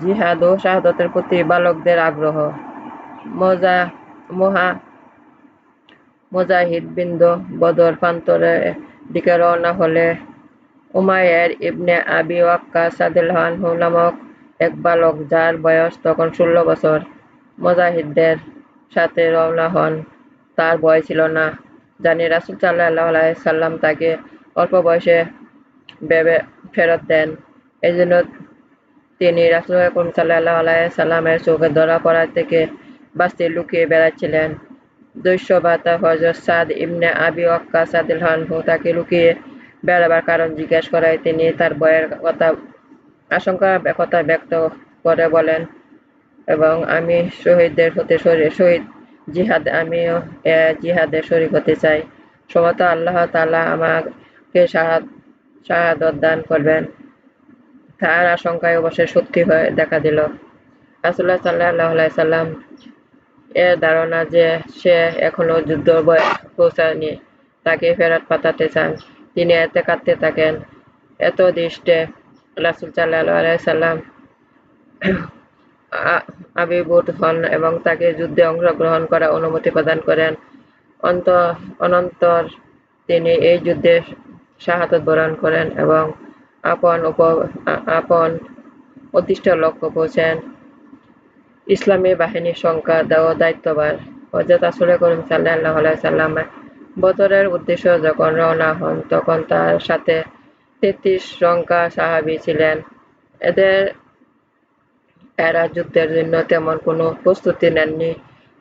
জিহাদ ও শাহাদাতের প্রতি বালকদের আগ্রহ। মজা, মহা বদর দিকে রওনা হলে উমাইর ইবনে আবি আনহু নামক এক বালক, যার বয়স তখন ষোল বছর। মুজাহিদদের সাথে রওনা হন। তার ভয় ছিল না। জানি রাসূল আলাইহি সাল্লাম তাকে অল্প বয়সে ফেরত দেন। এজন্য তিনি রাসূল আকরাম সাল্লাল্লাহু আলাইহি সাল্লামের চোখে ধরা পড়া থেকে বাঁচতে লুকিয়ে বেড়াচ্ছিলেন। দৈশ্যবাতা হযরত সাদ ইবনে আবি ওয়াক্কাস রাদিয়াল্লাহু আনহু তাকে লুকিয়ে বেড়াবার কারণ জিজ্ঞেস করায়। তিনি তার বয়ের কথা, আশঙ্কার কথা ব্যক্ত করে বলেন, এবং আমি শহীদদের হতে শহীদ জিহাদ, আমিও জিহাদে শরীক হতে চাই। সমত আল্লাহ তাআলা আমাকে শাহাদত দান করবেন। তার আশঙ্কায় অবশ্যই সত্যি হয়ে দেখা দিল। রাসূলুল্লাহ সাল্লাল্লাহু আলাইহি সাল্লাম এর ধারণা যে সে এখনও যুদ্ধ পৌঁছায়নি, তাকে ফেরত পাঠাতে চান। তিনি এতে কাঁদতে থাকেন। এত দৃষ্টে রাসূল আলাইহি সাল্লাম আবির্ভূত হন এবং তাকে যুদ্ধে অংশগ্রহণ করার অনুমতি প্রদান করেন। অন্ত, অনন্তর তিনি এই যুদ্ধে শাহাদত বরণ করেন এবং আপন আপন অদৃষ্ট লক্ষ্য পৌঁছেন ইসলামী বাহিনীর সংখ্যা দেওয়া দায়িত্ববার হজরত আসল করিম সাল্লাহ সাল্লাম বদরের উদ্দেশ্য যখন রওনা হন, তখন তার সাথে তেত্রিশ সংখ্যা সাহাবি ছিলেন। এদের, এরা যুদ্ধের জন্য তেমন কোনো প্রস্তুতি নেননি।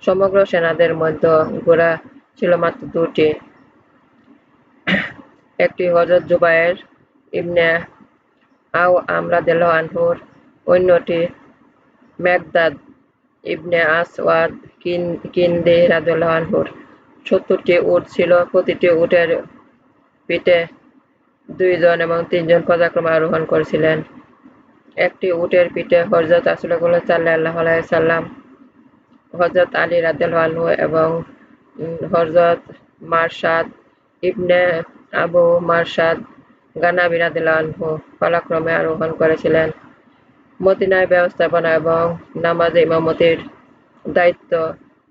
সমগ্র সেনাদের মধ্যে ঘোড়া ছিল মাত্র দুটি একটি হজরত জুবায়ের ইবনে আও আমরা দেল আনহুর অন্যটি মেঘদাদ ইবনে আসওয়াদ কিন্দে রাদিয়াল্লাহু আনহুর। সত্তরটি উট ছিল, প্রতিটি উটের পিঠে দুইজন এবং তিনজন পদাক্রমে আরোহণ করেছিলেন। একটি উটের পিঠে হজরত সাল্লাল্লাহু আলাইহি সাল্লাম হজরত আলী রাদিয়াল্লাহু আনহু এবং হজরত মারশাদ ইবনে আবু মারশাদ গানাবী রাদিয়াল্লাহু আনহু পালাক্রমে আরোহণ করেছিলেন। মদিনায় ব্যবস্থাপনা এবং নামাজ ইমামতির দায়িত্ব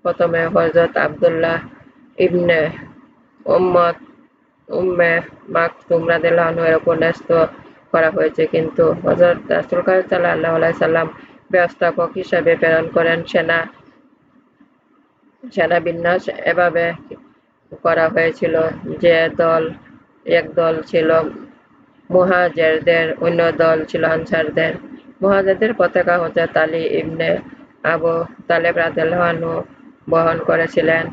প্রথমে হজরত আবদুল্লাহ ইবনে উম্মত, উম্মে মাকতুম রাদিয়াল্লাহু আনহু এর উপর ন্যস্ত করা হয়েছে। কিন্তু হজরত রাসূল সাল্লাল্লাহু আলাইহি সাল্লাম ব্যবস্থাপক হিসাবে প্রেরণ করেন সেনা সেনা বিন্যাস এভাবে করা হয়েছিল যে দল, এক দল ছিল মুহাজেরদের অন্য দল ছিল আনসারদের। মুহাজেরদের পতাকা হজরত আলী ইবনে আবু তালেব রাদিয়াল্লাহু বহন করেছিলেন।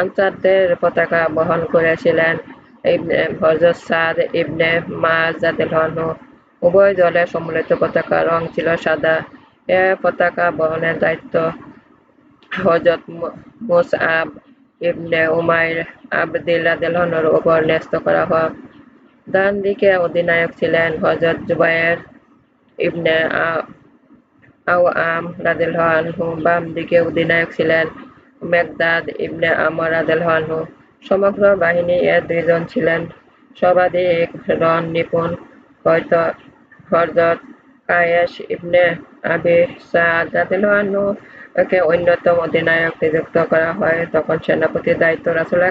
আনসারদের পতাকা বহন করেছিলেন হজরত সাদ ইবনে মাজ রাদিয়াল্লাহু আনহু। উভয় দলের সম্মিলিত পতাকা রং ছিল সাদা। এ পতাকা বহনের দায়িত্ব হজরত মুসআব ইবনে উমাইর আবদিল রাদিয়াল্লাহুর উপর ন্যস্ত করা হয় ডান দিকে অধিনায়ক ছিলেন হজরত জুবায়ের ইবনে আওয়াম রাদিয়াল্লাহু আনহু, বাম দিকে অধিনায়ক ছিলেন মেকদাদ ইবনে আমর রাদিয়াল্লাহু আনহু। সমগ্র বাহিনী এর দুইজন ছিলেন। সর্বাধিক রণ নিপুণ। হয়তো হযরত কায়েস ইবনে আবি সাদ রাদিয়াল্লাহু আনহু কে অন্যতম অধিনায়ক নিযুক্ত করা হয়। তখন সেনাপতির দায়িত্ব রাসূল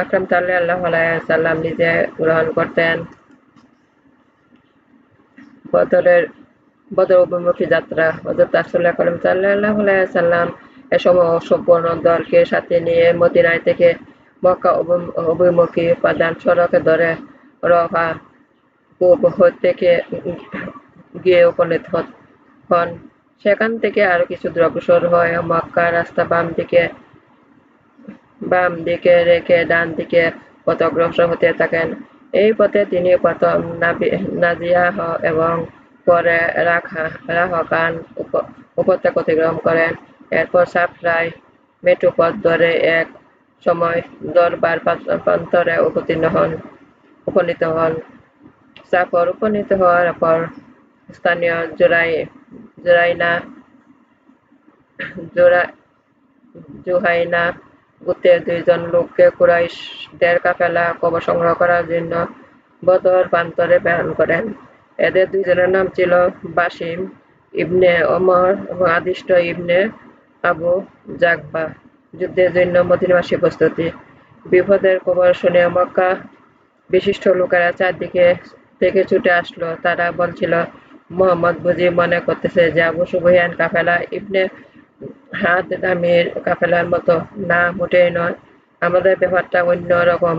আকরাম সাল্লাল্লাহু আলাইহি সাল্লাম নিজে গ্রহণ করতেন। বদরের, বদর অভিমুখী যাত্রা রাসূল আকরাম সাল্লাল্লাহু আলাইহি সাল্লাম এ সময় সম্পূর্ণ দলকে সাথে নিয়ে মদিনায় থেকে মক্কা অভিমুখী প্রধান সড়কে ধরে রওয়া পূর্ব থেকে গিয়ে উপনীত হন। সেখান থেকে আরও কিছু অগ্রসর হয়। মক্কা রাস্তা বাম দিকে বাম দিকে রেখে ডান দিকে পথ অগ্রসর হতে থাকেন। এই পথে তিনি প্রথম নাজিয়াহ এবং পরে রাহকান উপত্যকা অতিক্রম করেন। এরপর সাফরায় মেট্রো পথ ধরে এক সময় দরবার প্রান্তরে উপনীত হন উপনীত হন। সাফর উপনীত হওয়ার পর স্থানীয় জোরাই জোরাইনা জোরা জুহাইনা গোত্রের দুইজন লোককে কুরাইশদের কাফেলা কবর সংগ্রহ করার জন্য বদর প্রান্তরে প্রেরণ করেন। এদের দুইজনের নাম ছিল বাসিম ইবনে ওমর এবং আদিষ্ট ইবনে আবু যুদ্ধের জন্য মদিনাবাসী প্রস্তুতি। বিপদের খবর শুনে মক্কা বিশিষ্ট লোকেরা চারদিকে থেকে ছুটে আসলো। তারা বলছিল, মোহাম্মদ বুঝি মনে করতেছে যে আবু সুবহিয়ান কাফেলা ইবনে হাত নামের কাফেলার মতো না মোটেই নয়। আমাদের ব্যাপারটা অন্য রকম।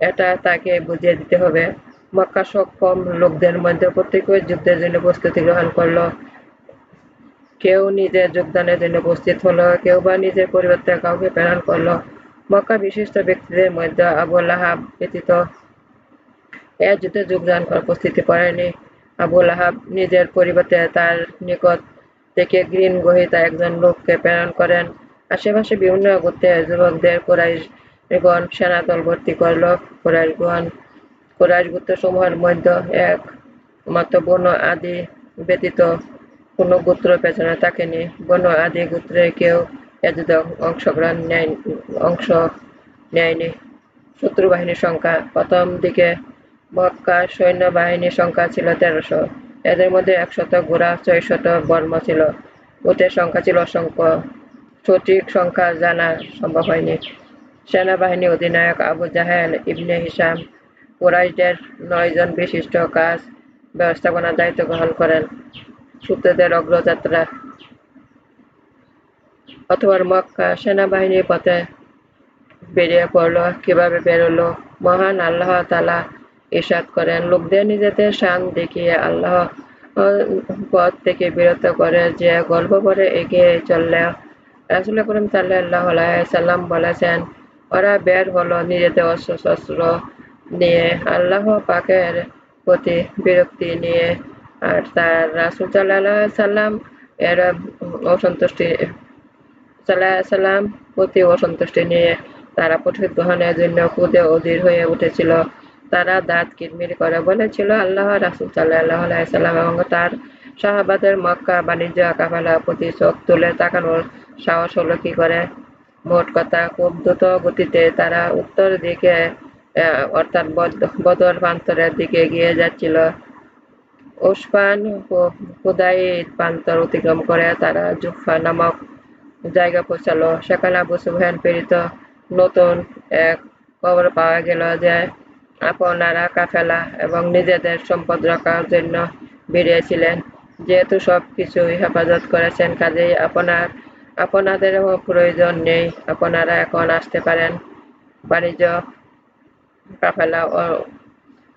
এটা তাকে বুঝিয়ে দিতে হবে। মক্কা সক্ষম লোকদের মধ্যে প্রত্যেকে যুদ্ধের জন্য প্রস্তুতি গ্রহণ করল। কেউ নিজের যোগদানের জন্য উপস্থিত হলো, কেউ বা নিজের পরিবর্তে কাউকে প্রেরণ করল। মক্কা বিশিষ্ট ব্যক্তিদের মধ্যে আবুল লাহাব ব্যতীত এ যুদ্ধে যোগদান করার প্রস্তুতি করেনি। আবু লাহাব নিজের পরিবর্তে তার নিকট থেকে গ্রিন গহিতা একজন লোককে প্রেরণ করেন। আশেপাশে বিভিন্ন গোত্রের যুবকদের কোরাইশগণ সেনাদল ভর্তি করল। কোরাইশগণ কোরাইশ গোত্র সমূহের মধ্যে এক মাত্র আদি ব্যতীত কোনো গোত্র পেছনে থাকেনি। বন্য আদি গোত্রে কেউ এ অংশগ্রহণ নেয়, অংশ নেয়নি। শত্রু বাহিনীর সংখ্যা প্রথম দিকে মক্কার সৈন্যবাহিনীর সংখ্যা ছিল তেরোশো। এদের মধ্যে একশত ঘোড়া ছয়শত বর্ম ছিল। উটের সংখ্যা ছিল অসংখ্য। সঠিক সংখ্যা জানা সম্ভব হয়নি। সেনাবাহিনী অধিনায়ক আবু জাহেল, ইবনে হিসাম কুরাইশদের নয়জন বিশিষ্ট কাজ ব্যবস্থাপনার দায়িত্ব গ্রহণ করেন। সূত্রদের অগ্রযাত্রা। অথবা মক্কা সেনাবাহিনীর পথে বেরিয়ে পড়ল। কীভাবে বেরোলো? মহান আল্লাহ তালা ইরশাদ করেন। লোকদের নিজেদের শান দেখিয়ে আল্লাহ পথ থেকে বিরত করে যে গল্প পরে এগিয়ে চললে রাসুল করিম সাল্লাহ সাল্লাম বলেছেন, ওরা বের হলো নিজেদের অস্ত্র শস্ত্র নিয়ে। আল্লাহ পাকের প্রতি বিরক্তি নিয়ে। আর তার রাসুল সাল্লাহ সাল্লাম এর অসন্তুষ্টি সাল্লাহ সাল্লাম প্রতি অসন্তুষ্টি নিয়ে তারা প্রতিশোধ গ্রহণের জন্য খুদে অধীর হয়ে উঠেছিল। তারা দাঁত কিরমির করে বলেছিল, আল্লাহ রাসুল সাল্লাহ সাল্লাম এবং তার শাহবাদের মক্কা বাণিজ্য কাফালা প্রতি চোখ তুলে তাকানোর সাহস হলো কি করে? মোট কথা, খুব দ্রুত গতিতে তারা উত্তর দিকে অর্থাৎ বদর প্রান্তরের দিকে এগিয়ে যাচ্ছিল। ওসফান হুদাইদ প্রান্তর অতিক্রম করে তারা জুফা নামক জায়গা পৌঁছালো। সেখানে আবু সুবহান প্রেরিত নতুন এক খবর পাওয়া গেল যে আপনারা কাফেলা এবং নিজেদের সম্পদ রক্ষার জন্য বেরিয়েছিলেন। যেহেতু সব কিছুই হেফাজত করেছেন, কাজেই আপনার আপনাদের প্রয়োজন নেই। আপনারা এখন আসতে পারেন। বাণিজ্য কাফেলা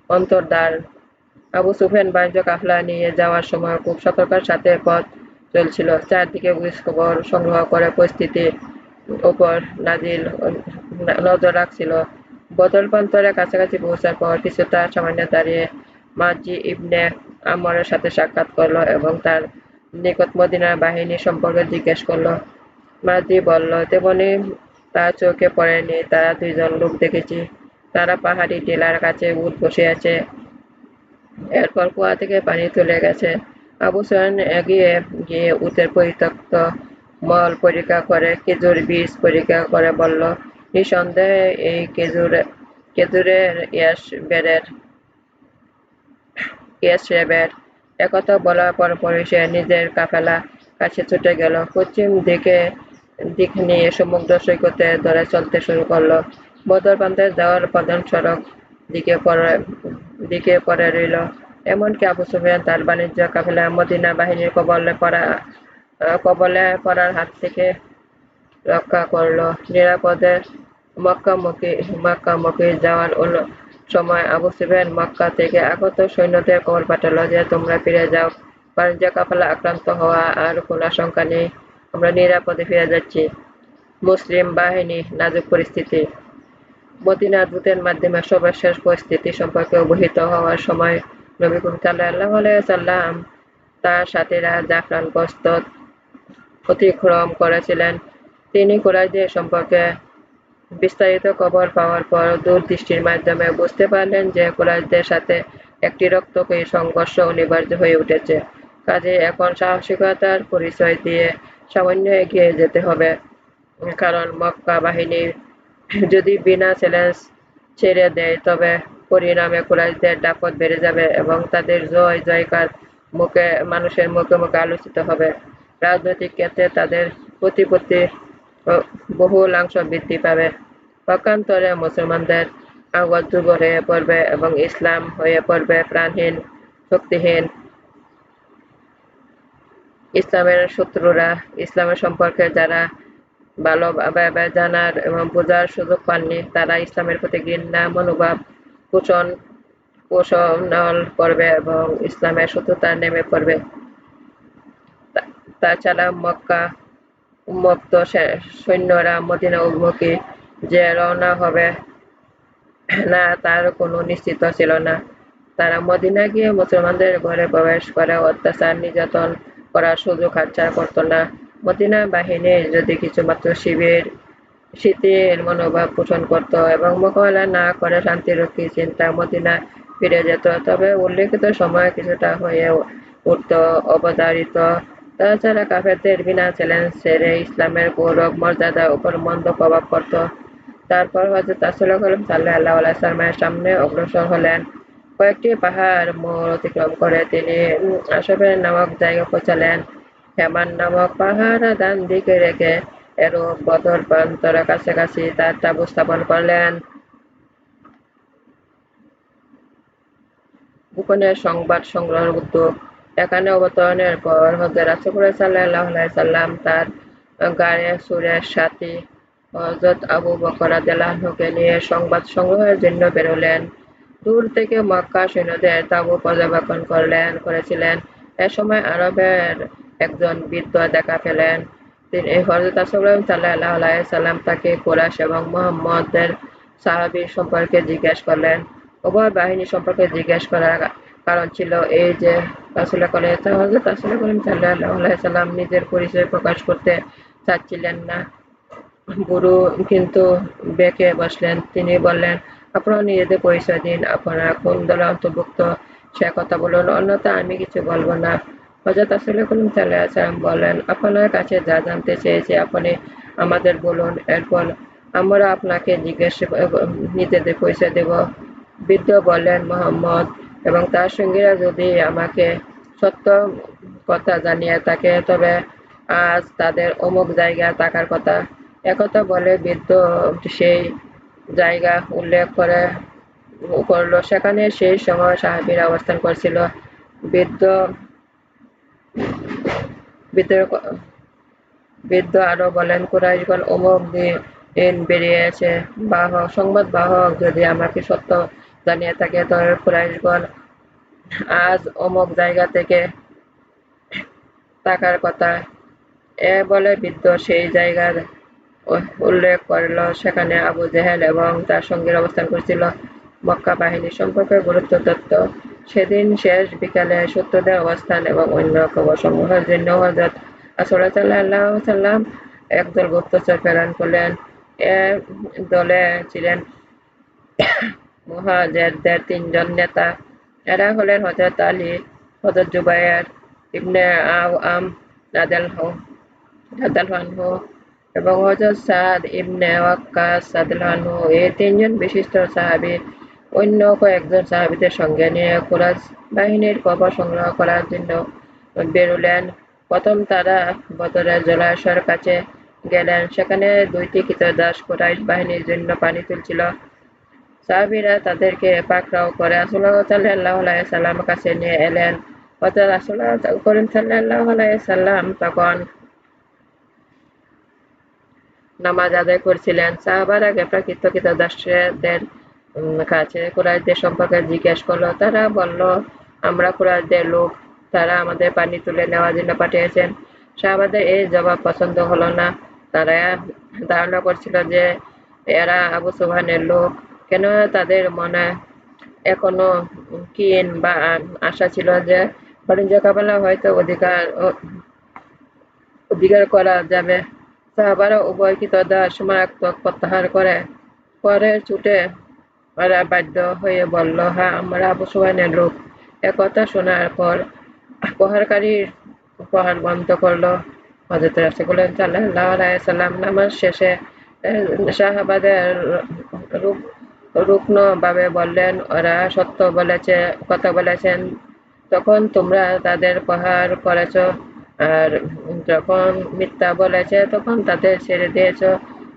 অন্তর্দার আবু সুফেন বাণিজ্য কাফলা নিয়ে যাওয়ার সময় খুব সতর্কার সাথে পথ চলছিল। চারদিকে খবর সংগ্রহ করে পরিস্থিতির উপর নাজিল নজর রাখছিল। বদল প্রান্তরের কাছাকাছি পৌঁছার পর কিছুটা সামান্য দাঁড়িয়ে মাজি ইবনে আমরের সাথে সাক্ষাৎ করল এবং তার নিকট মদিনার বাহিনী সম্পর্কে জিজ্ঞেস করল। মাজি বলল, তেমনি তার চোখে পড়েনি, তারা দুইজন লোক দেখেছি। তারা পাহাড়ি টিলার কাছে উঠ বসে আছে। এরপর কুয়া থেকে পানি তুলে গেছে। আবু সুয়ান এগিয়ে গিয়ে উটের পরিত্যক্ত মল পরীক্ষা করে, খেজুর বীজ পরীক্ষা করে বলল নিঃসন্দেহে এই খেজুর খেজুরের ইয়াস বেড়ের একথা বলার পর পরে সে নিজের কাফেলা কাছে ছুটে গেল। পশ্চিম দিকে, দিক নিয়ে সমুদ্র সৈকতে ধরে চলতে শুরু করল। বদর প্রান্তের যাওয়ার প্রধান সড়ক দিকে পরে দিকে পরে রইল। এমনকি আবু সুফিয়ান তার বাণিজ্য কাফেলা মদিনা বাহিনীর কবলে পড়া, কবলে পড়ার হাত থেকে রক্ষা করল। নিরাপদে মক্কামুখী মক্কামুখী যাওয়ার সময় আবু সুফিয়ান মক্কা থেকে আগত সৈন্যদের খবর পাঠালো যে, তোমরা ফিরে যাও। বাণিজ্য কাফেলা আক্রান্ত হওয়া আর কোনো আশঙ্কা নেই। আমরা নিরাপদে ফিরে যাচ্ছি। মুসলিম বাহিনী নাজুক পরিস্থিতি। মদিনা দূতের মাধ্যমে সর্বশেষ পরিস্থিতি সম্পর্কে অবহিত হওয়ার সময় নবী করিম সাল্লাহ সাল্লাম তার সাথীরা জাফরান গস্ত অতিক্রম করেছিলেন। তিনি কুরাইশদের সম্পর্কে বিস্তারিত খবর পাওয়ার পর দূরদৃষ্টির মাধ্যমে বুঝতে পারলেন যে কুরাইশদের সাথে একটি রক্তকয়ী সংঘর্ষ অনিবার্য হয়ে উঠেছে। কাজে এখন সাহসিকতার পরিচয় দিয়ে সামান্য এগিয়ে যেতে হবে। কারণ মক্কা বাহিনী যদি বিনা চ্যালেঞ্জ ছেড়ে দেয়, তবে পরিণামে কুরাইশদের দাপট বেড়ে যাবে এবং তাদের জয় জয়কার মুখে, মানুষের মুখে মুখে আলোচিত হবে। রাজনৈতিক ক্ষেত্রে তাদের প্রতিপত্তি বহুলাংশ বৃদ্ধি পাবে। পক্ষান্তরে মুসলমানদের আগত দুর্বল হয়ে পড়বে এবং ইসলাম হয়ে পড়বে প্রাণহীন শক্তিহীন ইসলামের শত্রুরা ইসলামের সম্পর্কে যারা ভালোভাবে জানার এবং বোঝার সুযোগ পাননি, তারা ইসলামের প্রতি ঘৃণা, মনোভাব পোষণ পোষণ করবে এবং ইসলামের শত্রুতা নেমে পড়বে। তাছাড়া মক্কা উন্মুক্ত সৈন্যরা মদিনা অভিমুখী যে রওনা হবে, না, তার কোনো নিশ্চিত ছিল না। তারা মদিনা গিয়ে মুসলমানদের ঘরে প্রবেশ করে, অত্যাচার, নির্যাতন করার সুযোগ হাতছাড়া করত না। মদিনা বাহিনী যদি কিছুমাত্র শিবির শীতের মনোভাব পোষণ করত এবং মোকাবেলা না করে শান্তিরক্ষী চিন্তা মদিনা ফিরে যেত, তবে উল্লেখিত সময় কিছুটা হয়ে উঠত, অবধারিত তাছাড়া কাফেরদের বিনা চ্যালেঞ্জ ছেড়ে ইসলামের গৌরব মর্যাদার উপর মন্দ প্রভাব পড়ত। তারপর হজরত রাসূল করিম সাল্লাল্লাহু আলাইহি সাল্লামের সামনে অগ্রসর হলেন। কয়েকটি পাহাড় মোড় অতিক্রম করে তিনি আসবের নামক জায়গা পৌঁছালেন। হেমান নামক পাহাড় ডান দিকে রেখে এরূপ বদর প্রান্তরের কাছাকাছি তার তাবু স্থাপন করলেন। গোপনের সংবাদ সংগ্রহের উদ্যোগ এখানে অবতরণের পর হজরত রাসূল সাল্লাল্লাহু আলাইহি সাল্লাম তার গায়ে সুরের সাথী হজরত আবু বকর রাদিয়াল্লাহুকে নিয়ে সংবাদ সংগ্রহের জন্য বেরোলেন। দূর থেকে মক্কা সৈন্যদের তাবু পর্যবেক্ষণ করলেন, করেছিলেন। এ সময় আরবের একজন বৃদ্ধ দেখা পেলেন। তিনি হজরত সাল্লাহ সাল্লাম তাকে কোরাস এবং মোহাম্মদের সাহাবি সম্পর্কে জিজ্ঞেস করলেন। উভয় বাহিনী সম্পর্কে জিজ্ঞেস করার কারণ ছিল এই যে রাসুল করে হজরত রাসুল করিম সাল্লাহ সাল্লাম নিজের পরিচয় প্রকাশ করতে চাচ্ছিলেন না। গুরু কিন্তু বেঁকে বসলেন, তিনি বললেন, আপনারা নিজেদের পরিচয় দিন, আপনারা কোন দলে অন্তর্ভুক্ত? সে কথা বলুন অন্যথা আমি কিছু বলব না। হজরত আসলে করিম সাল্লাম বলেন আপনার কাছে যা জানতে চেয়েছে আপনি আমাদের বলুন। এরপর আমরা আপনাকে জিজ্ঞেস, নিজেদের পরিচয় দেব। বৃদ্ধ বললেন, মোহাম্মদ এবং তার সঙ্গীরা যদি আমাকে সত্য কথা জানিয়ে থাকে, তবে আজ তাদের অমুক জায়গায় থাকার কথা। একথা বলে বৃদ্ধ সেই জায়গা উল্লেখ করে, করল। সেখানে সেই সময় সাহাবিরা অবস্থান করছিল। বৃদ্ধ বৃদ্ধ আরও বলেন, কুরাইশগণ অমুক দিন বেরিয়েছে। বাহক, সংবাদ বাহক, যদি আমাকে সত্য জানিয়ে থাকে কুরাইশগণ আজ অমুক জায়গা থেকে থাকার কথা। এ বলে বৃদ্ধ সেই জায়গার উল্লেখ করল, সেখানে আবু জেহেল এবং তার সঙ্গীর অবস্থান করছিল। মক্কা বাহিনী সম্পর্কে গুরুত্ব তত্ত্ব সেদিন শেষ বিকালে সত্যদের অবস্থান এবং অন্য খবর সমূহের জন্য হজরত সাল্লাহ সাল্লাম একদল গুপ্তচর প্রেরণ করলেন। এ দলে ছিলেন মুহাজেরদের তিনজন নেতা। এরা হলেন হজরত আলী হজরত জুবাইর ইবনে আম রাদালহু এবং হজরত সাদ ইবনে ওয়াক্কাস রাদিয়াল্লাহু। এই তিনজন বিশিষ্ট সাহাবী, অন্য কয়েকজন সাহাবীদের সঙ্গে নিয়ে কুরাইশ বাহিনীর কবর সংগ্রহ করার জন্য বেরোলেন। প্রথম তারা বদরের জলাশয়ের কাছে গেলেন। সেখানে দুইটি কৃতদাস কুরাইশ বাহিনীর জন্য পানি তুলছিল। সাহাবিরা তাদেরকে পাকড়াও করে। আলাইহি কাছে নিয়ে এলেন। হযরত রাসূলুল্লাহ করিম আলাইহি তখন নামাজ আদায় করছিলেন। সাহাবারা গেপ্রাকৃত কৃতদাসদের কাছে কুরাইশদের সম্পর্কে জিজ্ঞেস করল। তারা বলল, আমরা কুরাইশদের লোক, তারা আমাদের পানি তুলে নেওয়ার জন্য পাঠিয়েছেন। সাহাবাদের এই জবাব পছন্দ হলো না। তারা ধারণা করছিল যে এরা আবু সুবহানের লোক। কেন তাদের মনে এখনও কিন বা আশা ছিল যে বাণিজ্য কাবালা হয়তো অধিকার অধিকার করা যাবে। সাহাবারা উভয় কৃতদাস মারাত্মক প্রত্যাহার করে? পরে ছুটে ওরা বাধ্য হয়ে বলল হ্যাঁ আমরা আবু সুবহানের লোক একথা শোনার পর প্রহারকারীর প্রহার বন্ধ করল। হজরত রাসুল সাল্লাহ সাল্লাম নামাজ শেষে শাহবাদের রূপ রুগ্নভাবে বললেন, ওরা সত্য বলেছে কথা বলেছেন। তখন তোমরা তাদের প্রহার করেছ। আর যখন মিথ্যা বলেছে তখন তাদের ছেড়ে দিয়েছ।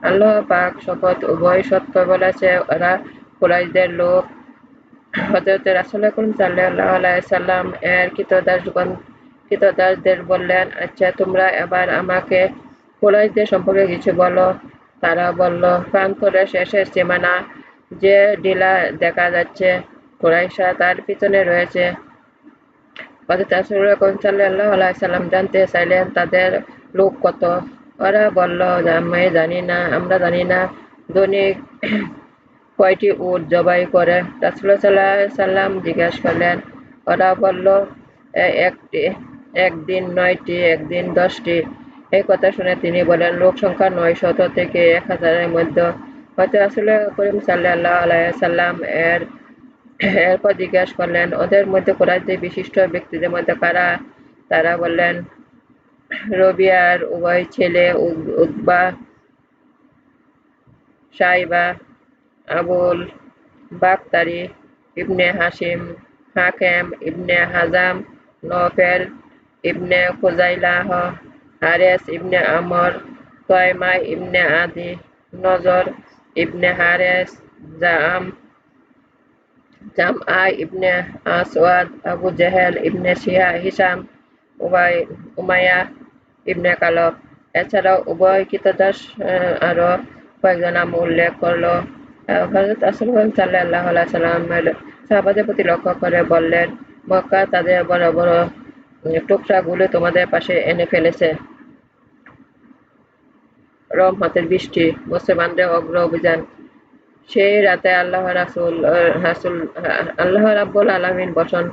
আল্লাহ পাক শপথ উভয় সত্য বলেছে। ওরা কুরাইশদের লোক। হজরত রাসুল করিম সাল্লাহ সাল্লাম এর কৃতদাসগণ কৃতদাসদের বললেন আচ্ছা তোমরা এবার আমাকে কুরাইশদের সম্পর্কে কিছু বলো। তারা বলল প্রান্তরের শেষের সীমানা যে ডিলা দেখা যাচ্ছে কুরাইশা তার পিছনে রয়েছে। সাল্লাম জানতে চাইলেন, তাদের লোক কত? ওরা বলল, আমি জানি না, আমরা জানি না। দৈনিক কয়টি উট জবাই করে রাসুল্লাহ সাল্লাহ সাল্লাম জিজ্ঞাসা করলেন। ওরা বলল একটি, একদিন নয়টি, একদিন দশটি। এই কথা শুনে তিনি বলেন লোক সংখ্যা নয় শত থেকে এক হাজারের মধ্যে হয়তো করিম সাল্লাহ এর, এরপর করলেন, ওদের মধ্যে কোরআশদের বিশিষ্ট ব্যক্তিদের মধ্যে কারা? তারা বললেন রবিয়ার উভয় ছেলে সাইবা, আবুল বাক্তারি ইবনে হাসিম, হাকেম, ইবনে হাজাম নফেল ইবনে খুজাইলাহ, হারেস, ইবনে আমর তয়মা ইবনে আদি, নজর ইবনে হারেস, জাম, জামআ, ইবনে আসওয়াদ, আবু জেহেল, ইবনে শিয়া হিসাম উবাই উমায়া ইবনে কালব। এছাড়াও উভয় কৃতদাস আরও কয়েকজন নাম উল্লেখ করল। হজরত আসলাম সাল্লাহ সাল্লাম সাহাবাদের প্রতি লক্ষ্য করে বললেন, মক্কা তাদের বড় বড় টুকরাগুলো তোমাদের পাশে এনে ফেলেছে। রহমতের বৃষ্টি মুসলমানদের অগ্র অভিযান। সেই রাতে আল্লাহ রাসুল রাসুল, আল্লাহ রাব্বুল আলমিন বসন,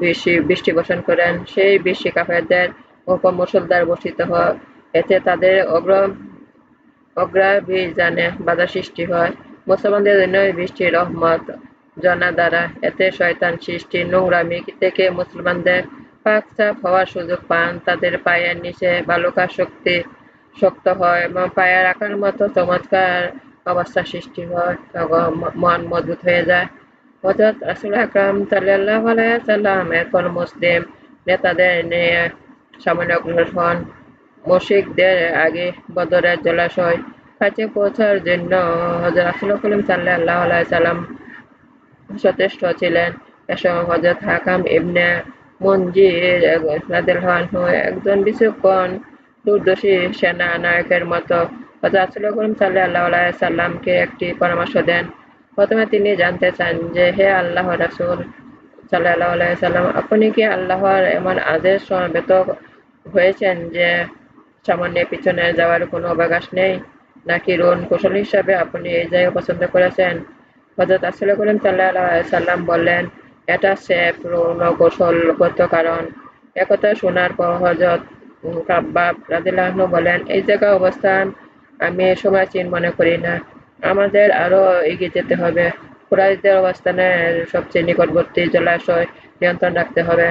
বৃষ্টি বৃষ্টি বসন করেন। সেই বৃষ্টি কাফেরদের উপর মুসলদার বর্ষিত হয়। এতে তাদের অগ্র, অগ্রাভিযানে বাধা সৃষ্টি হয়। মুসলমানদের জন্য বৃষ্টি রহমত জনা দ্বারা এতে শয়তান সৃষ্টি, নোংরামি থেকে মুসলমানদের পাক চাপ হওয়ার সুযোগ পান। তাদের পায়ের নিচে বালুকা শক্তি শক্ত হয় এবং পায়ে রাখার মতো চমৎকার অবস্থা সৃষ্টি হয় মন মজবুত হয়ে যায়। হজরত রাসুল আকরাম সাল্লাহ সাল্লাম এরপর মুসলিম নেতাদের নিয়ে সামনে অগ্রসর হন। মুশিকদের আগে বদরের জলাশয় কাছে পৌঁছার জন্য হজরত রাসুল করিম সাল্লাহ সাল্লাম সচেষ্ট ছিলেন। এসব হজরত হাকাম ইবনে মঞ্জির হন একজন বিচক্ষণ দুর্দশী সেনা নায়কের মতো রাসুল করিম সাল্লাহ সাল্লামকে একটি পরামর্শ দেন। প্রথমে তিনি জানতে চান যে, হে আল্লাহ রাসুল সাল্লাহ সাল্লাম, আপনি কি আল্লাহর এমন আদেশ সমবেত হয়েছেন যে সামান্য পিছনে যাওয়ার কোনো অবকাশ নেই? নাকি রোন কৌশল হিসাবে আপনি এই জায়গা পছন্দ করেছেন? হজরত আসলে করিম সাল্লাহ সাল্লাম বললেন, এটা সেফ রৌন কৌশলগত কারণ। একথা শোনার পর হজরত কাব্বাব রাদিল্লাহ বলেন, এই জায়গা অবস্থান আমি চিন মনে করি না। আমাদের আরও এগিয়ে যেতে হবে। কুরাইশদের অবস্থানের সবচেয়ে নিকটবর্তী জলাশয় নিয়ন্ত্রণ রাখতে হবে।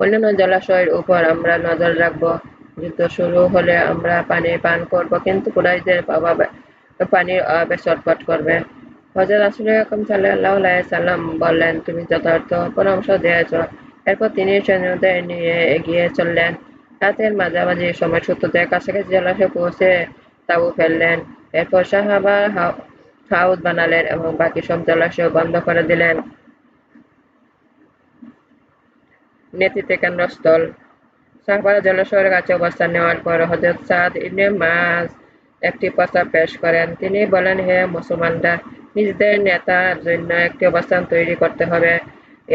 অন্যান্য জলাশয়ের উপর আমরা নজর রাখব। যুদ্ধ শুরু হলে আমরা পানি পান করব, কিন্তু কুরাইশদের অভাবে পানির অভাবে ছটফট করবে। হজরত আসলে রকম সাল্লাহ সাল্লাম বললেন, তুমি যথার্থ পরামর্শ দিয়েছ। এরপর তিনি সৈন্যদের নিয়ে এগিয়ে চললেন। রাতের মাঝামাঝি সময় সূত্রদের কাছাকাছি জলাশয়ে পৌঁছে তাবু ফেললেন। এরপর সাহাবা হাউদ বানালেন এবং বাকি সব জলাশয় বন্ধ করে দিলেন। নেতৃত্বে কেন্দ্রস্থল। সাহাবারা জলাশয়ের কাছে অবস্থান নেওয়ার পর হজরত সাদ ইবনে মাস একটি প্রস্তাব পেশ করেন। তিনি বলেন, হে মুসলমানরা, নিজেদের নেতার জন্য একটি অবস্থান তৈরি করতে হবে।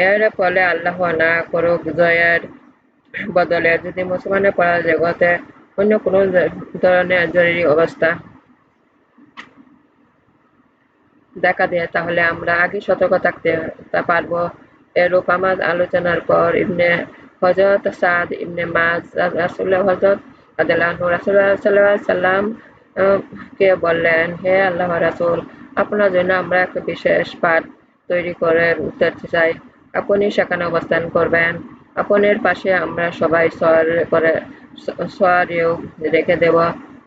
এর ফলে আল্লাহ না করুক জয়ের বদলে যদি মুসলমানের পরাজয় ঘটে অন্য কোনো ধরনের জরুরি অবস্থা দেখা দেয়, তাহলে আমরা আগে সতর্ক থাকতে পারব। এরূপ আমার আলোচনার পর ইবনে হজরত সাদ ইবনে মাজ রাসুল্লাহ হজরত রাসুল্লাহ সাল্লাম কে বললেন, হে আল্লাহ রাসুল, আপনার জন্য আমরা একটা বিশেষ পাঠ তৈরি করে উঠতে চাই। আপনি সেখানে অবস্থান করবেন। আপনের পাশে আমরা সবাই সর করে রেখে দেব।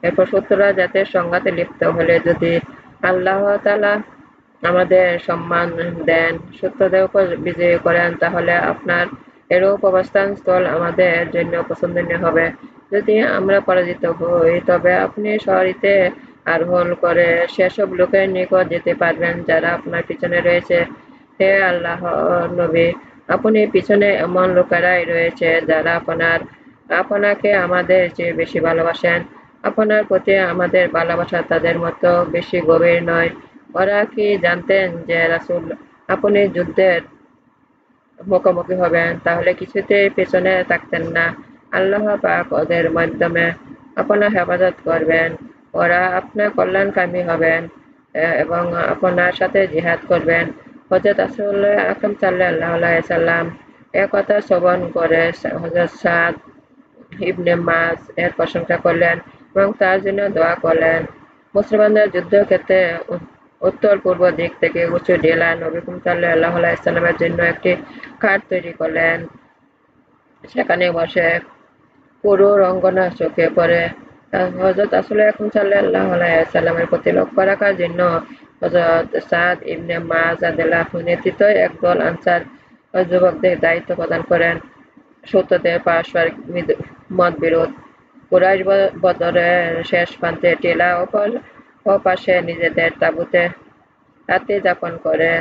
এরপর শত্রুরা যাতে সংঘাতে লিপ্ত হলে যদি আল্লাহ তালা আমাদের সম্মান দেন সত্যদের উপর বিজয়ী করেন, তাহলে আপনার এরূপ অবস্থান স্থল আমাদের জন্য পছন্দনীয় হবে। যদি আমরা পরাজিত হই, তবে আপনি শহরিতে আরোহণ করে সেসব লোকের নিকট যেতে পারবেন যারা আপনার পিছনে রয়েছে। হে আল্লাহ নবী আপনি পিছনে এমন লোকেরাই রয়েছে যারা আপনার আপনাকে আমাদের চেয়ে বেশি ভালোবাসেন। আপনার প্রতি আমাদের ভালোবাসা তাদের মতো বেশি গভীর নয়। ওরা কি জানতেন যে রাসুল আপনি যুদ্ধের মুখোমুখি হবেন? তাহলে কিছুতেই পেছনে থাকতেন না। আল্লাহ পাক ওদের মাধ্যমে আপনার হেফাজত করবেন। ওরা আপনার কল্যাণকামী হবেন এবং আপনার সাথে জিহাদ করবেন। হজরত আসল্লাহ আকরম সাল্লাহ সাল্লাম এ কথা শ্রবণ করে হজরত সাদ ইবনে মাস এর প্রশংসা করলেন এবং তার জন্য দোয়া করলেন। মুসলমানদের যুদ্ধক্ষেত্রে উত্তর পূর্ব দিক থেকে উঁচু ডেলা নবী সাল্লাহ ইসলামের জন্য একটি কাঠ তৈরি করলেন। সেখানে বসে পুরো রঙ্গনা চোখে পড়ে। হজরত আসলে এখন সাল্লাহ সাল্লামের প্রতি লক্ষ্য রাখার জন্য হজরত সাদ ইবনে নেতৃত্ব একদল আনসার যুবকদের দায়িত্ব প্রদান করেন। সত্যদের পারস্পরিক কুরাইশ বদরের শেষ প্রান্তে টিলা ও পাশে নিজেদের তাঁবুতে রাতে যাপন করে।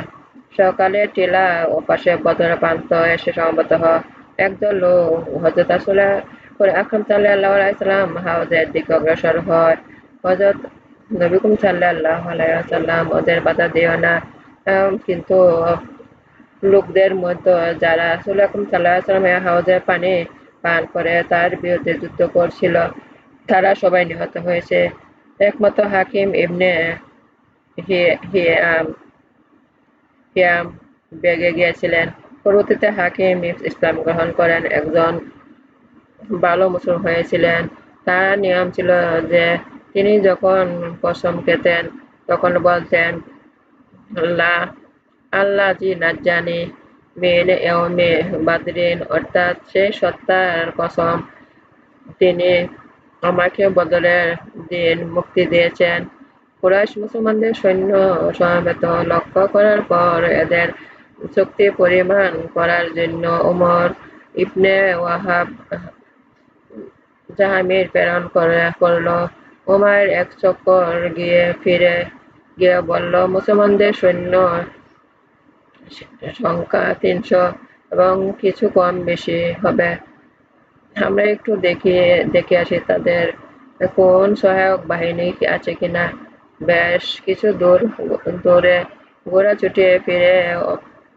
সকালে টিলা ও পাশে বদর প্রান্ত এসে সমবেত হয়। একদল লোক হজরত আসলে করে আকরম সাল্লাহ আলাইসাল্লাম হাউজের দিকে অগ্রসর হয়। হজরত নবীকুম সাল্লাহ আলাইসাল্লাম ওদের বাধা দিও না। কিন্তু লোকদের মধ্যে যারা আসলে এখন সাল্লাহ সাল্লামের হাউজের পানি পান করে, তার বিরুদ্ধে যুদ্ধ করছিল। তারা সবাই নিহত হয়েছে। একমাত্র হাকিম হিয়াম হিয়াম বেগে গিয়েছিলেন। পরবর্তীতে হাকিম ইসলাম গ্রহণ করেন। একজন ভালো মুসলিম হয়েছিলেন। তার নিয়ম ছিল যে তিনি যখন কসম খেতেন, তখন বলতেন আল্লাহ জি নাজ্জানি মিন এওমে বাদরিন। অর্থাৎ সেই সত্তার কসম। তিনি আমাকে বদলের দিন মুক্তি দিয়েছেন। কুরাইশ মুসলমানদের সৈন্য সমাবেত লক্ষ্য করার পর এদের শক্তি পরিমাণ করার জন্য উমর ইবনে ওয়াহাব জাহামির প্রেরণ করে, করল। উমার এক চক্কর গিয়ে ফিরে গিয়ে বলল, মুসলমানদের সৈন্য সংখ্যা তিনশো এবং কিছু কম বেশি হবে। আমরা একটু দেখি, দেখে আসি তাদের কোন সহায়ক বাহিনী আছে কিনা। বেশ কিছু দূর, দূরে ঘোড়া ছুটিয়ে ফিরে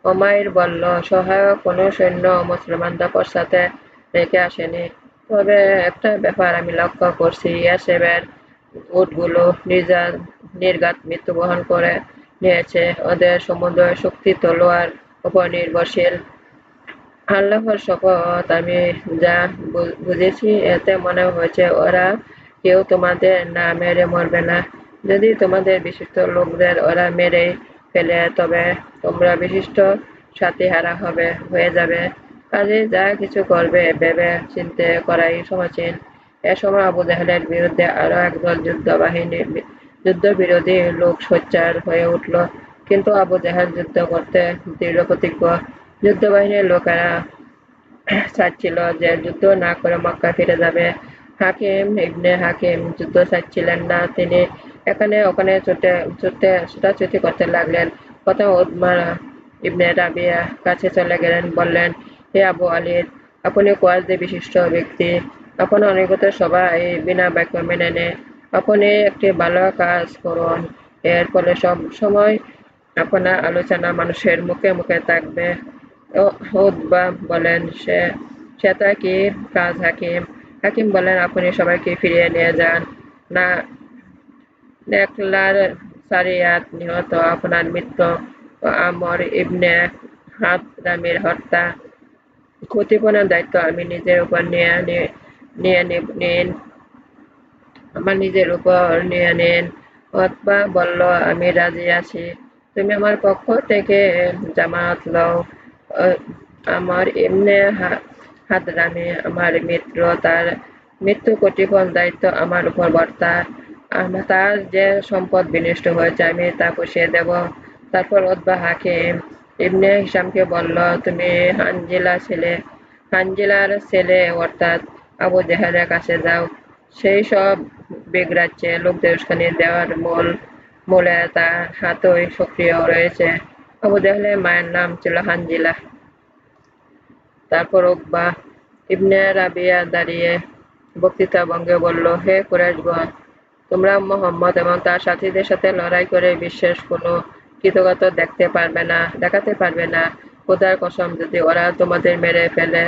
ওমাইর বলল, সহায়ক কোনো সৈন্য মুসলমান দপর সাথে রেখে আসেনি। তবে একটা ব্যাপার আমি লক্ষ্য করছি, ইয়াসেবের উটগুলো নির্যাত নির্গাত মৃত্যুবহন করে নিয়েছে। ওদের সমুদ্র শক্তি তলোয়ার উপর নির্ভরশীল। আল্লাহর শপথ আমি যা বুঝেছি, এতে মনে হয়েছে ওরা কেউ তোমাদের না মেরে মরবে না। যদি তোমাদের বিশিষ্ট লোকদের ওরা মেরে ফেলে, তবে তোমরা বিশিষ্ট সাথীহারা হবে, হয়ে যাবে। কাজে যা কিছু করবে ভেবে চিনতে করাই সমীচীন এ সময় আবু জাহেলের বিরুদ্ধে আরও একদল যুদ্ধ বাহিনীর যুদ্ধ বিরোধী লোক সোচ্চার হয়ে উঠল। কিন্তু আবু জাহেল যুদ্ধ করতে দৃঢ় প্রতিজ্ঞ। যুদ্ধ বাহিনীর লোকেরা চাচ্ছিল যে যুদ্ধ না করে মক্কা ফিরে যাবে। হাকিম ইবনে হাকিম যুদ্ধ চাচ্ছিলেন না। তিনি এখানে ওখানে ছুটে ছুটতে ছুটাছুটি করতে লাগলেন। প্রথম উদ্মার ইবনে রাবিয়া কাছে চলে গেলেন, বললেন, হে আবু আলীর, আপনি কোয়াজদের বিশিষ্ট ব্যক্তি। আপনার অনিগত সবাই বিনা বাক্য মেনে নেয় আপনি একটি ভালো কাজ করুন। এর ফলে সব সময় আপনার আলোচনা মানুষের মুখে মুখে থাকবে। বলেন, সে সেটা কি কাজ, হাকিম। হাকিম বলেন, আপনি সবাইকে ফিরিয়ে নিয়ে যান। না, নেকলার সারিয়াত নিহত আপনার মৃত্যু আমর ইবনে হাত রামির হত্যা। ক্ষতিপূরণের দায়িত্ব আমি নিজের উপর নিয়ে আমার নিজের উপর নিয়ে নিন। অথবা বলল, আমি রাজি আছি। তুমি আমার পক্ষ থেকে জামাত লও। আমার এমনি হাতরামি। আমার মিত্র তার মৃত্যু কটিপন দায়িত্ব আমার উপর বর্তা। তার যে সম্পদ বিনষ্ট হয়েছে আমি তা পুষিয়ে দেব। তারপর উতবা হাকিম ইবনে হিশামকে বলল, তুমি হানজিলা ছেলে। হানজিলার ছেলে, অর্থাৎ আবু জেহেলের কাছে যাও। সেই সব বেগরাজ্যে লোকদের উস্কানি দেওয়ার মূল মূলে তার হাতই সক্রিয় রয়েছে। আবু জেহেলের মায়ের নাম ছিল হানজিলা। তারপর উকবা ইবনে রাবিয়া দাঁড়িয়ে বক্তৃতা ভঙ্গে বলল, হে কুরাইশগণ, তোমরা মোহাম্মদ এবং তার সাথীদের সাথে লড়াই করে বিশেষ কোনো কৃতজ্ঞতা দেখতে পারবে না, দেখাতে পারবে না। খোদার কসম, যদি ওরা তোমাদের মেরে ফেলে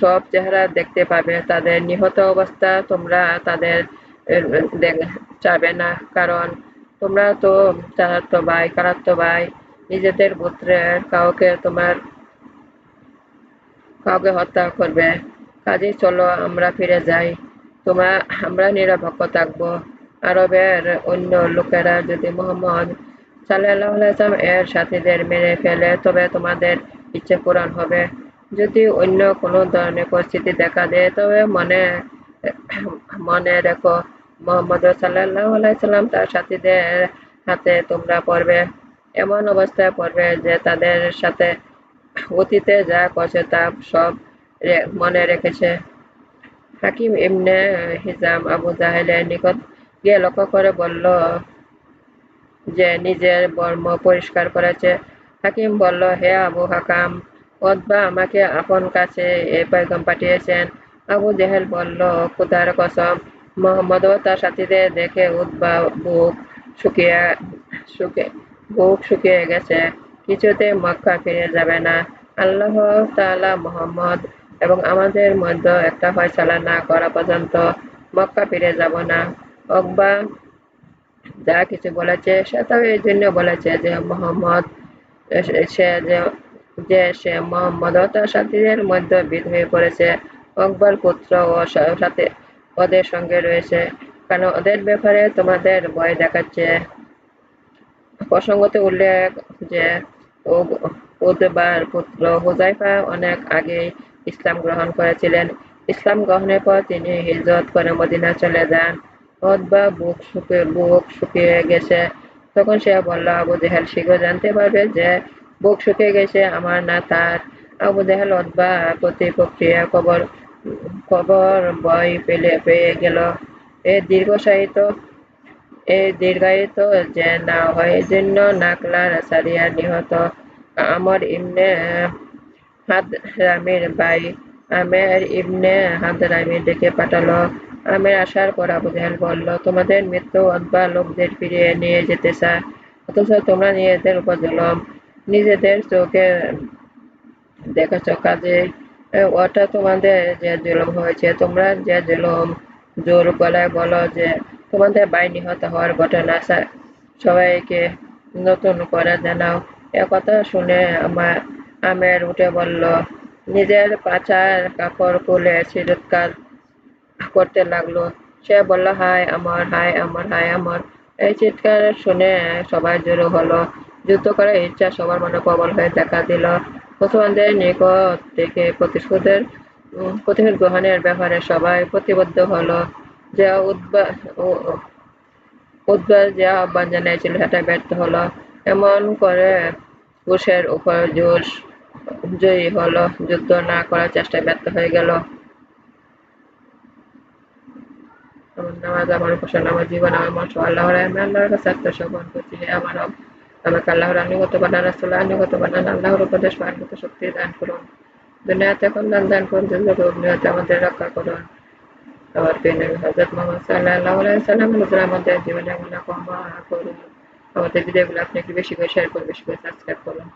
সব চেহারা দেখতে পাবে, তাদের নিহত অবস্থা তোমরা তাদের চাবে না। কারণ তোমরা তো চারাত্ম ভাই কারাত্ম ভাই, নিজেদের পুত্রের কাউকে তোমার, কাউকে হত্যা করবে। কাজে চলো আমরা ফিরে যাই। তোমরা আমরা নিরপেক্ষ থাকব। আরবের অন্য লোকেরা যদি মোহাম্মদ সাল্লাম এর সাথীদের মেরে ফেলে, তবে তোমাদের ইচ্ছে পূরণ হবে। যদি অন্য কোনো ধরনের পরিস্থিতি দেখা দেয়, তবে মনে মনে রেখো, মোহাম্মদ সাল্লাহ আলাইসাল্লাম তার সাথীদের হাতে তোমরা পড়বে। এমন অবস্থায় পড়বে যে তাদের সাথে অতীতে যা করছে তা সব মনে রেখেছে। হাকিম ইমনে হিজাম আবু জাহেলের নিকট গিয়ে লক্ষ্য করে বলল যে নিজের বর্ম পরিষ্কার করেছে। হাকিম বলল, হে আবু হাকাম অদবা আমাকে আপন কাছে এ পয়গম পাঠিয়েছেন। আবু জেহেল বলল, খুদার কসম মোহাম্মদ তার সাথীদের দেখে উদ্বা বুক শুকিয়ে, শুকে, বুক শুকিয়ে গেছে। কিছুতে মক্কা ফিরে যাবে না। আল্লাহ তালা মোহাম্মদ এবং আমাদের মধ্যে একটা ফয়সালা না করা পর্যন্ত মক্কা ফিরে যাব না। অকবা যা কিছু বলেছে, সে তো এই জন্য বলেছে যে মোহাম্মদ সে যে সে মোহাম্মদ সাথীদের মধ্যে বিদ হয়ে পড়েছে। অকবর পুত্র ও সাথে ওদের সঙ্গে রয়েছে। কারণ ওদের ব্যাপারে তোমাদের ভয় দেখাচ্ছে। প্রসঙ্গতে উল্লেখ যে উদবার পুত্র হুজাইফা অনেক আগেই ইসলাম গ্রহণ করেছিলেন। ইসলাম গ্রহণের পর তিনি হিজরত করে মদিনা চলে যান। অথবা বুক শুকিয়ে বুক শুকিয়ে গেছে। তখন সে বলল, আবু জেহেল শীঘ্র জানতে পারবে যে বুক শুকিয়ে গেছে, আমার না তার আবু অথবা প্রতি প্রক্রিয়া কবর কবর বই পেলে, পেয়ে গেল। এ দীর্ঘসাহিত এই দীর্ঘায়িত যে না হয় জন্য নাকলার সারিয়া নিহত আমর ইমনে হাত হাদরামির ভাই আমের ইবনে হাদরামি ডেকে পাঠালো। আমের আসার পর আবু জাহেল বলল, তোমাদের মৃত্যু অথবা লোকদের ফিরিয়ে নিয়ে যেতে চায়, অথচ তোমরা নিজেদের উপর জলম। নিজেদের চোখে দেখেছ কাজে ওটা তোমাদের যে জুলুম হয়েছে, তোমরা যে জুলুম, জোর গলায় বলো যে তোমাদের বাই নিহত হওয়ার ঘটনা সবাইকে নতুন করে জানাও। একথা শুনে আমার আমের উঠে বলল, নিজের পাচার কাপড় খুলে চিৎকার করতে লাগল। সে বলল, হায় আমার হায় আমার হায় আমার। এই চিৎকার শুনে সবাই জড়ো হলো যুদ্ধ করার ইচ্ছা সবার মনে প্রবল হয়ে দেখা দিল। মুসলমানদের নিকট থেকে প্রতিশোধের প্রতিশোধ গ্রহণের ব্যাপারে সবাই প্রতিবদ্ধ হলো। যে উদ্বার যে আহ্বান জানিয়েছিল সেটা ব্যর্থ হলো। এমন করে ঘুষের উপর জোশ, জয়ী হলো। যুদ্ধ না করার চেষ্টায় ব্যর্থ হয়ে গেল। আমার নামাজ, আমার উপাসনা আমার জীবন, আমার মশ আল্লাহর আমি আল্লাহর কাছে আত্মসমর্পণ করছি। আমার আমাকে আল্লাহর আনুগত বানান আসলে আনুগত বানান, আল্লাহর উপদেশ পার্বত শক্তি দান করুন। দুনিয়াতে এখন দান করুন দুনিয়াতে আমাদের রক্ষা করুন। আমার প্রিয় নবী মোহাম্মদ সাল্লাহ সাল্লাম আমাদের জীবনে গুনাহ কম করুন আমাদের ভিডিওগুলো আপনি একটু বেশি করে শেয়ার করুন বেশি করে সাবস্ক্রাইব করুন